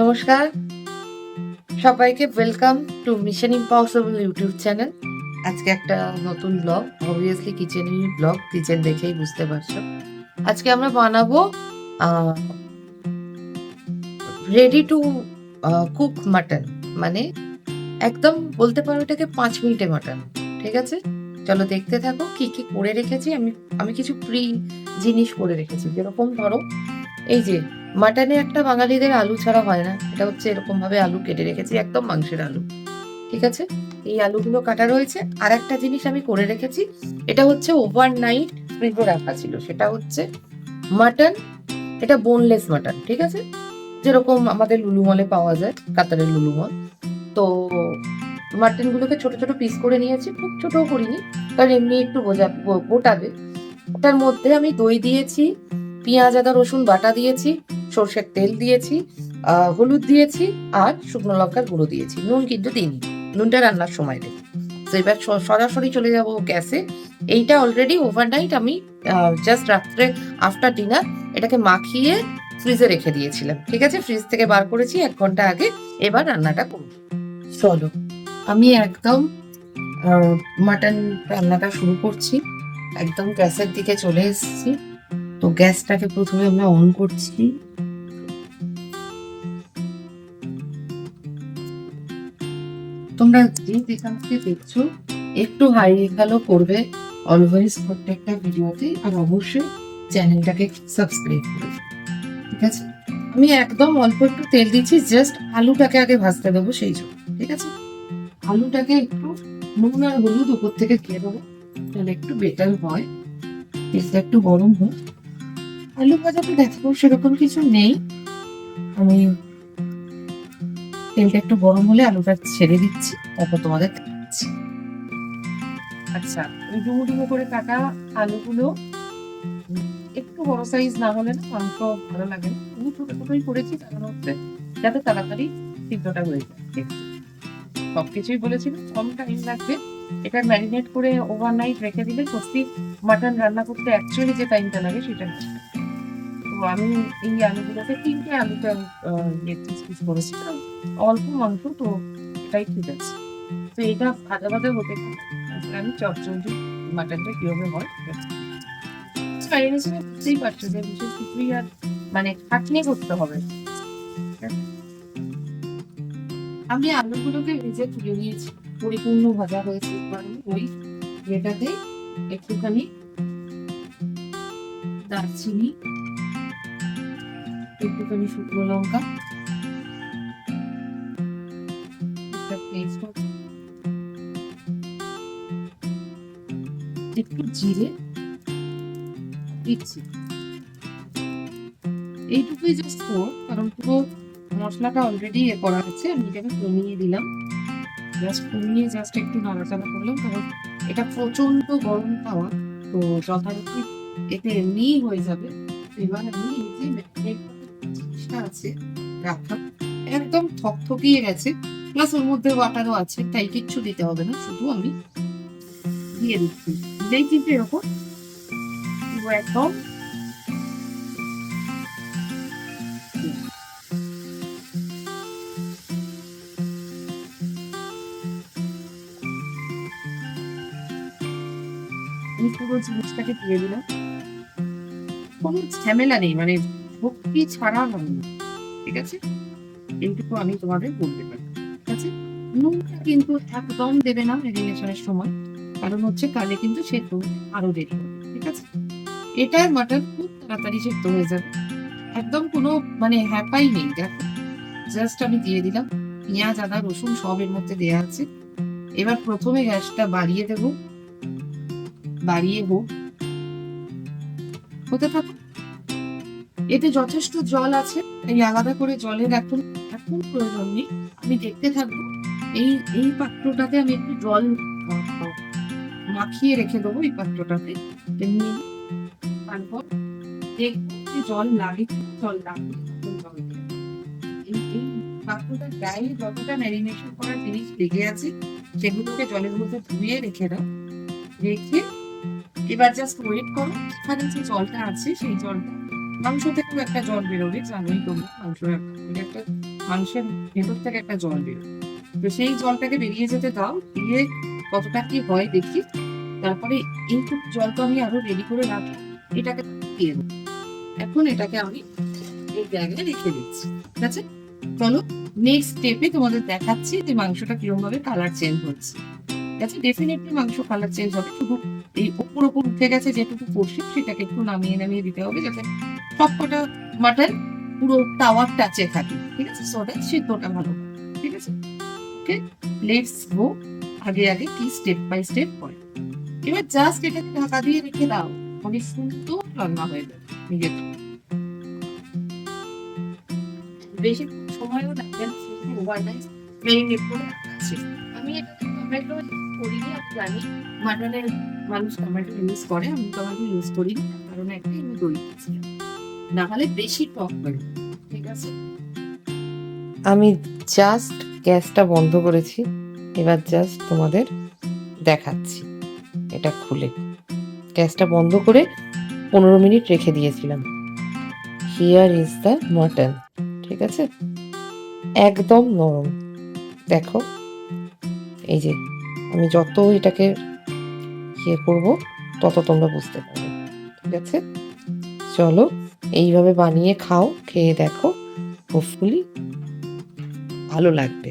নমস্কার। সবাইকে welcome to mission impossible YouTube channel আজকে একটা নতুন ব্লগ অবভিয়াসলি কিচেনের ব্লগ কিচেন দেখেই বুঝতে পারছ। আজকে আমরা বানাবো রেডি টু কুক মাটন মানে একদম বলতে পারো এটাকে পাঁচ মিনিটে মাটন ঠিক আছে? চলো দেখতে থাকো কি কি করে রেখেছি। আমি আমি কিছু প্রি জিনিস করে রেখেছি। যেরকম ধরো এই যে, মাটনে একটা বাঙালিদের আলু ছাড়া হয় না। এটা হচ্ছে এরকম ভাবে আলু কেটে রেখেছি, একদম মাংসের আলু। ঠিক আছে? এই আলুগুলো কাটা রয়েছে। আর একটা জিনিস আমি করে রেখেছি, এটা হচ্ছে ওভার নাইট ফ্রিজে রাখা ছিল। সেটা হচ্ছে মাটন, এটা বোনলেস মাটন, ঠিক আছে? যেরকম আমাদের লুলুমলে পাওয়া যায়, কাতারের লুলুমল তো মাটনগুলোকে ছোট ছোট পিস করে নিয়েছি, খুব ছোটও করিনি, কারণ এমনি একটু বোঝা বো- বোটাবে ওটার মধ্যে আমি দই দিয়েছি পেঁয়াজ, আদা, রসুন বাটা দিয়েছি, সর্ষের তেল দিয়েছি হলুদ দিয়েছি আর শুকনো লঙ্কার গুঁড়ো দিয়েছি। নুন কিন্তু দিইনি। নুনটা রান্নার সময় দেব তো এবার সরাসরি চলে যাব গ্যাসে। এইটা অলরেডি ওভারনাইট আমি জাস্ট রাত্রে আফটার ডিনার এটাকে মাখিয়ে ফ্রিজে রেখে দিয়েছিলাম। ঠিক আছে? ফ্রিজ থেকে বার করেছি, এক ঘণ্টা আগে এবার রান্নাটা করব। চলো, আমি একদম মাটন রান্নাটা শুরু করছি। একদম গ্যাসের দিকে চলে এসেছি। তো গ্যাসটাকে প্রথমে আমরা অন করছি। তোমরা যে যেখান থেকে দেখছ, একটু হাই হ্যালো করবে অলওয়েজ প্রত্যেকটা ভিডিওতে আর অবশ্যই চ্যানেলটাকে সাবস্ক্রাইব করবে। ঠিক আছে? আমি একদম অল্প একটু তেল দিচ্ছি জাস্ট আলুটাকে আগে ভাজতে দেবো সেই জন্য। ঠিক আছে? আলুটাকে একটু নুন আর হলুদ উপর থেকে দিয়ে দেবো, তাহলে একটু বেটার হয়। তেলটা একটু গরম হোক। আলু ভাজাতে দেখো সেরকম কিছু নেই। আমি তেলটা একটু গরম হলে আলুটা ছেড়ে দিচ্ছি, তারপর তোমাদের দেখাচ্ছি। আচ্ছা করে কাটা আলুগুলো, একটু বড় সাইজ না হলে না মাংস ভালো লাগে আমি করেছি যাতে তাড়াতাড়ি সিদ্ধটা হয়ে যায় সবকিছুই বলেছিল, কম টাইম লাগবে। এটা ম্যারিনেট করে ওভারনাইট রেখে দিলে সত্যি মাটন রান্না করতে অ্যাকচুয়ালি যে টাইমটা লাগে সেটা। তো আমি এই আলুগুলোকে তিনটে আমি পিস পিস করেছি। অল্প মাংস, তো এটাই ঠিক আছে। তো এটা ভাজা ভাজা হতে। আমি চটচড়ি মাটনটা কীভাবে হয় বুঝতেই পারছ যে বিশেষ কিছুই আর মানে খাটনি করতে হবে। আমি আলুগুলোকে ভেজে তুলে নিয়েছি। পরিপূর্ণ ভাজা হয়েছে। ওই যেটাতে একটুখানি দারচিনি একটুখানি শুকনো লঙ্কা। একটা জিরে দিচ্ছি। এইটুকুই জাস্ট ফোর কারণ পুরো মশলাটা অলরেডি এ করা আছে, আমি এটাকে কমিয়ে দিলাম। জাস্ট কমিয়ে জাস্ট একটু নাড়াচাড়া করলাম, কারণ এটা প্রচণ্ড গরম খাওয়া, তো যথারীতি এতে এমনিই হয়ে যাবে। এবার আমি আছে, রাখা। একদম থকথকিয়ে গেছে। প্লাস ওর মধ্যে বাটারও আছে, তাই কিচ্ছু দিতে হবে না, শুধু আমি দিয়ে দিচ্ছি। দিলেই কিন্তু এরকম। জিনিসটাকে দিয়ে দিলাম। কোনো ঝামেলা নেই মানে ভক্তি ছাড়া হবে ঠিক আছে? এইটুকু আমি তোমাদের বলতে পারি, ঠিক আছে? নুনটা কিন্তু একদম দেবে না ম্যারিনেশনের সময়, কারণ হচ্ছে কালে কিন্তু সেদ্ধ আরও দেরি হবে, ঠিক আছে? এটার মাটন খুব তাড়াতাড়ি সেদ্ধ হয়ে যাবে। একদম কোনো মানে হ্যাপাই নেই, দেখো। জাস্ট আমি দিয়ে দিলাম, পেঁয়াজ, আদা, রসুন সব এর মধ্যে দেওয়া আছে। এবার প্রথমে গ্যাসটা বাড়িয়ে দেবো, বাড়িয়ে হোক। হতে থাকুক। এতে যথেষ্ট জল আছে, তাই আলাদা করে জলের এখন এখন প্রয়োজন নেই, আমি দেখতে থাকব। এই এই পাত্রটাতে আমি একটু জল মাখিয়ে রেখে দেবো এই পাত্রটাতে তারপর দেখব জল লাগে জল লাগবে এই এই গায়ে যতটা ম্যারিনেশন করার জিনিস লেগে আছে, সেগুলোকে জলের মধ্যে ধুয়ে রেখে দাও। রেখে এবার জাস্ট ওয়েট করো এখানে যে জলটা আছে সেই জলটা মাংস থেকেও একটা জল বেরোবে জানোই মাংস একটা মাংসের ভেতর থেকে একটা জল বেরোয় তো সেই জলটাকে বেরিয়ে যেতে দাও, দিয়ে কতটা কি হয় দেখি। তারপরে জল তো আমি আরও রেডি করে এটাকে দিয়ে দেবো। এখন এটাকে আমি এই রেখে দিচ্ছি। ঠিক আছে? চলো নেক্সট স্টেপে তোমাদের দেখাচ্ছি যে মাংসটা কীরকম ভাবে কালার চেঞ্জ হচ্ছে। ঠিক আছে? ডেফিনেটলি মাংস কালার চেঞ্জ হবে। শুধু এই ওপর ওপর উঠে গেছে যেটুকু করছি সেটাকে একটু নামিয়ে নামিয়ে দিতে হবে যাতে মাটন, পুরো থাকে ঠিক আছে? সিদ্ধটা ভালো, ঠিক আছে? ওকে লেটস গো আগে আগে কি স্টেপ বাই স্টেপ করে। এবার জাস্ট ঢাকা দিয়ে রেখে দাও, অনেক সুন্দর রান্না হয়ে যাবে, নিজের। বেশি সময়ও লাগবে না আমি জানি। মানুষ ইউজ করে, আমি টমেটো ইউজ করি কারণ একটা আমি দই দিয়েছিলাম। বেশি টক ঠিক আছে? আমি জাস্ট গ্যাসটা বন্ধ করেছি, এবার জাস্ট তোমাদের দেখাচ্ছি, এটা খুলে। গ্যাসটা বন্ধ করে পনেরো মিনিট রেখে দিয়েছিলাম। হিয়ার ইজ দ্য মাটন ঠিক আছে? একদম নরম। দেখো, এই যে, আমি যত এটাকে ইয়ে করব, তত তোমরা বুঝতে পারবে, ঠিক আছে? চলো এইভাবে বানিয়ে খাও খেয়ে দেখো হোপফুলি ভালো লাগবে।